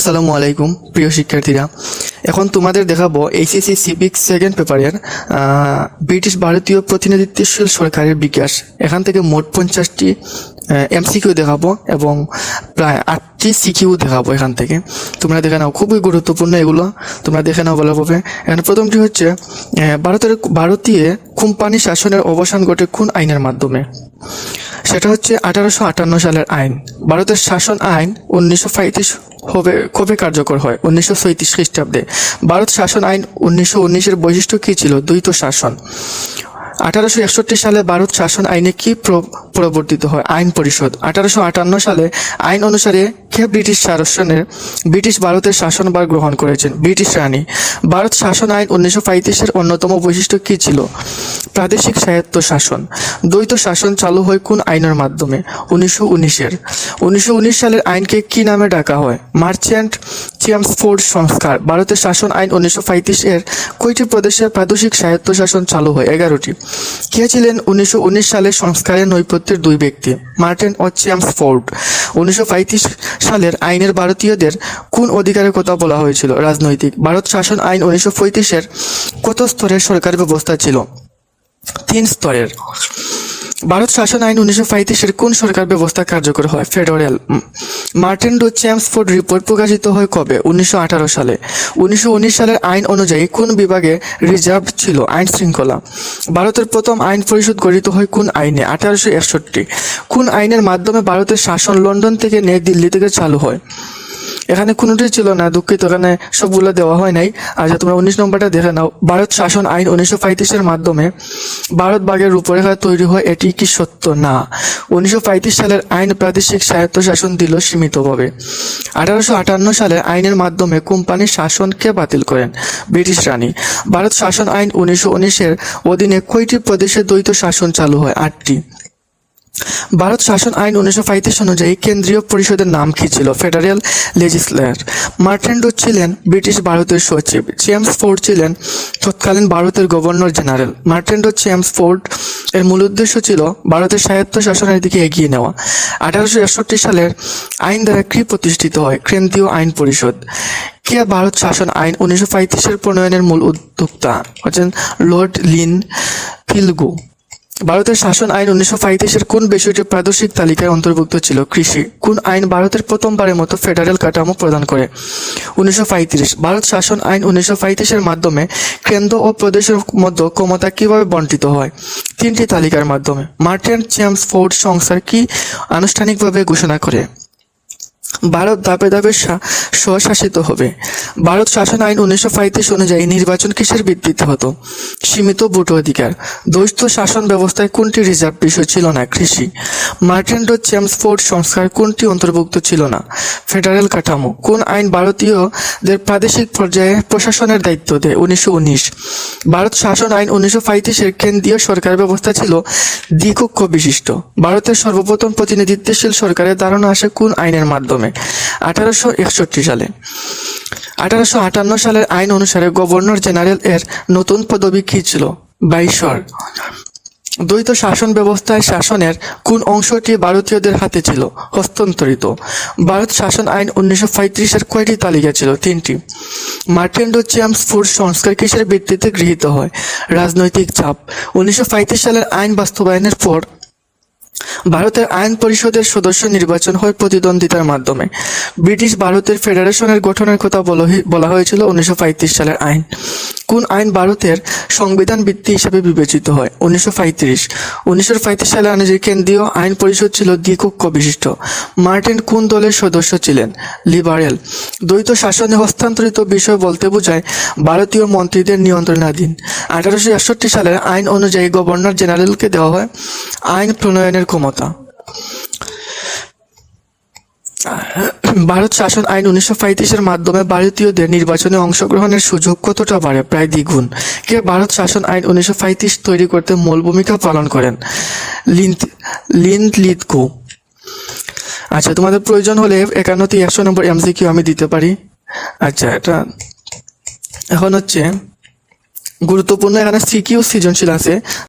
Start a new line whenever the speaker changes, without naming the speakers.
আসসালামু আলাইকুম, প্রিয় শিক্ষার্থীরা। এখন তোমাদের দেখাবো এইচএসসি সিভিক সেকেন্ড পেপারের ব্রিটিশ ভারতীয় প্রতিনিধিত্বশীল সরকারের বিকাশ এখান থেকে মোট পঞ্চাশটি এমসিকিউ দেখাবো এবং প্রায় আটটি সিকিউ দেখাবো এখান থেকে। তোমরা দেখে নাও, খুবই গুরুত্বপূর্ণ এগুলো। তোমরা দেখে নাও ভালোভাবে। এখানে প্রথমটি হচ্ছে ভারতের, ভারতীয় কোম্পানি শাসনের অবসান ঘটে কোন আইনের মাধ্যমে? সেটা হচ্ছে আঠারোশো আটান্ন সালের আইন। ভারতের শাসন আইন উনিশশো পঁয়ত্রিশ হবে কবে কার্যকর হয়, উনিশশো সৈত্রিশ খ্রিস্টাব্দে। ভারত শাসন আইন উনিশশো উনিশের বৈশিষ্ট্য কী ছিল? দ্বৈত শাসন। আঠারোশো একষট্টি সালে ভারত শাসন আইনে কি প্রবর্তিত হয়? আইন পরিষদ। আঠারোশো আটান্ন সালে আইন অনুসারে কে ব্রিটিশ শাসনের ব্রিটিশ ভারতের শাসনভার গ্রহণ করেছেন। ব্রিটিশ রানী, ভারত শাসন আইন উনিশশো পঁয়ত্রিশের অন্যতম বৈশিষ্ট্য কী ছিল? প্রাদেশিক স্বায়ত্ত শাসন, দ্বৈত শাসন চালু হয় কোন আইনের মাধ্যমে? উনিশশো উনিশের। উনিশশো উনিশ সালের আইনকে কি নামে ডাকা হয়? মার্চেন্ট চেমসফোর্ড সংস্কার, ভারতের শাসন আইন উনিশশো পঁয়ত্রিশ এর কয়টি প্রদেশে প্রাদেশিক স্বায়ত্ত শাসন চালু হয়? এগারোটি। কে ছিলেন উনিশশো উনিশ সালের সংস্কারের নৈপথ্যের দুই ব্যক্তি? মার্টিন ও চেমসফোর্ড। উনিশশো পঁয়ত্রিশ সালের আইনের ভারতীয়দের কোন অধিকারের কথা বলা হয়েছিল? রাজনৈতিক। ভারত শাসন আইন উনিশশো পঁয়ত্রিশের কত স্তরের সরকার ব্যবস্থা ছিল? তিন স্তরের। ভারত শাসন আইন উনিশশো পঁয়ত্রিশের কোন সরকার ব্যবস্থা কার্যকর হয়? ফেডারেল মার্টিন ডো চ্যামসফোর্ড রিপোর্ট প্রকাশিত হয় কবে? উনিশশো আঠারো সালে। উনিশশো উনিশ সালের আইন অনুযায়ী কোন বিভাগে রিজার্ভ ছিল? আইন শৃঙ্খলা। ভারতের প্রথম আইন পরিষদ গঠিত হয় কোন আইনে? আঠারোশো একষট্টি। কোন আইনের মাধ্যমে ভারতের শাসন লন্ডন থেকে নিয়ে, দিল্লি থেকে চালু হয়? এখানে কোনোটি ছিল না। দুঃখিত, এখানে সবগুলো দেওয়া হয় নাই। আর আচ্ছা তোমরা উনিশ নম্বরটা দেখে নাও, ভারত শাসন আইন উনিশশো পঁয়ত্রিশের মাধ্যমে ভারত ভাগের রূপরেখা তৈরি হয়, এটি কি সত্য? না। উনিশশো পঁয়ত্রিশ সালের আইন প্রাদেশিক স্বায়ত্ত শাসন দিল সীমিতভাবে। আঠারোশো আটান্ন সালের আইনের মাধ্যমে কোম্পানির শাসনকে বাতিল করেন ব্রিটিশ রানী। ভারত শাসন আইন উনিশশো উনিশের অধীনে কয়টি প্রদেশে দ্বৈত শাসন চালু হয়? আটটি। ভারত শাসন আইন উনিশশো পঁয়ত্রিশ অনুযায়ী কেন্দ্রীয় পরিষদের নাম কি ছিল? ফেডারেল লেজিসলেট মার্টেন্ডো ছিলেন ব্রিটিশ ভারতের সচিব। জেমস ফোর্ড ছিলেন তৎকালীন ভারতের গভর্নর জেনারেল। মার্টেন্ডো জেমস ফোর্ড এর মূল উদ্দেশ্য ছিল ভারতের স্বায়ত্ত শাসনের দিকে এগিয়ে নেওয়া। আঠারোশো একষট্টি সালের আইন দ্বারা কি প্রতিষ্ঠিত হয়? কেন্দ্রীয় আইন পরিষদ। কে ভারত শাসন আইন উনিশশো পঁয়ত্রিশের প্রণয়নের মূল উদ্যোক্তা? হচ্ছেন লর্ড লিন ফিলগু ভারতের শাসন আইন উনিশশো পঁয়ত্রিশের কোন বিষয়টি প্রাদেশিক তালিকায় অন্তর্ভুক্ত ছিল? কৃষি। কোন আইন ভারতের প্রথমবারের মতো ফেডারেল কাঠামো প্রদান করে? উনিশশো পঁয়ত্রিশ। ভারত শাসন আইন উনিশশো পঁয়ত্রিশের মাধ্যমে কেন্দ্র ও প্রদেশের মধ্যে ক্ষমতা কীভাবে বন্টিত হয়? তিনটি তালিকার মাধ্যমে। মার্টিন চেমস ফোর্ড সংস্থার কি আনুষ্ঠানিকভাবে ঘোষণা করে? ভারত ধাপে ধাপে স্বশাসিত হবে। ভারত শাসন আইন উনিশশো পঁয়ত্রিশ অনুযায়ী নির্বাচন কিসের ভিত্তিতে হতো? সীমিত ভোট অধিকার। দ্বৈত শাসন ব্যবস্থায় কোনটি রিজার্ভ বিষয় ছিল না? কৃষি। মার্টিন ডো চেমসফোর্ড সংস্কার কোনটি অন্তর্ভুক্ত ছিল না? ফেডারেল কাঠামো। কোন আইন ভারতীয়দের প্রাদেশিক পর্যায়ে প্রশাসনের দায়িত্ব দেয়? উনিশশো উনিশ। ভারত শাসন আইন উনিশশো পঁয়ত্রিশের কেন্দ্রীয় সরকার ব্যবস্থা ছিল দ্বিকক্ষ বিশিষ্ট ভারতের সর্বপ্রথম প্রতিনিধিত্বশীল সরকারের ধারণা আসে কোন আইনের মাধ্যমে? আঠারোশো একষট্টি সালে। আঠারোশো আটান্ন সালের আইন অনুসারে গভর্নর জেনারেল এর নতুন পদবি কী ছিল? বাইশর। দ্বৈত শাসন ব্যবস্থায় শাসনের কোন অংশটি ভারতীয়দের হাতে ছিল? হস্তান্তরিত। ভারত শাসন আইন উনিশশো পঁয়ত্রিশের কয়টি তালিকা ছিল? তিনটি। মার্টেন্ডো চেমস ফুড সংস্কার কিসের ভিত্তিতে গৃহীত হয়? রাজনৈতিক চাপ। উনিশশো পঁয়ত্রিশ সালের আইন বাস্তবায়নের পর ভারতের আইন পরিষদের সদস্য নির্বাচন হয় প্রতিদ্বন্দ্বিতার মাধ্যমে। ব্রিটিশ ভারতের ফেডারেশনের গঠনের কথা বলা হয়েছিল উনিশশো পঁয়ত্রিশ সালের আইন। কোন আইন ভারতের সংবিধান ভিত্তি হিসেবে বিবেচিত হয়? উনিশশো পঁয়ত্রিশ। উনিশশো পঁয়ত্রিশ সালে অনুযায়ী কেন্দ্রীয় আইন পরিষদ ছিল দ্বিকক্ষ বিশিষ্ট। মার্টিন কোন দলের সদস্য ছিলেন? লিবারেল। দ্বৈত শাসনে হস্তান্তরিত বিষয় বলতে বোঝায় ভারতীয় মন্ত্রীদের নিয়ন্ত্রণাধীন। আঠারোশো একষট্টি সালের আইন অনুযায়ী গভর্নর জেনারেলকে দেওয়া হয় আইন প্রণয়নের ক্ষমতা ভারত শাসন আইন উনিশশো পঁয়ত্রিশের মাধ্যমে ভারতীয়দের নির্বাচনে অংশগ্রহণের সুযোগ কতটা বাড়ে? প্রায় দ্বিগুণ। কে ভারত শাসন আইন উনিশশো পঁয়ত্রিশ তৈরি করতে মূল ভূমিকা পালন করেন? লিন্থ লিন্থ আচ্ছা তোমাদের প্রয়োজন হলে একান্নটি একশো নম্বর এমসিকিউ আমি দিতে পারি। আচ্ছা এটা এখন হচ্ছে, গুরুত্বপূর্ণ এখানে সিকিউ সৃজনশীল আছে।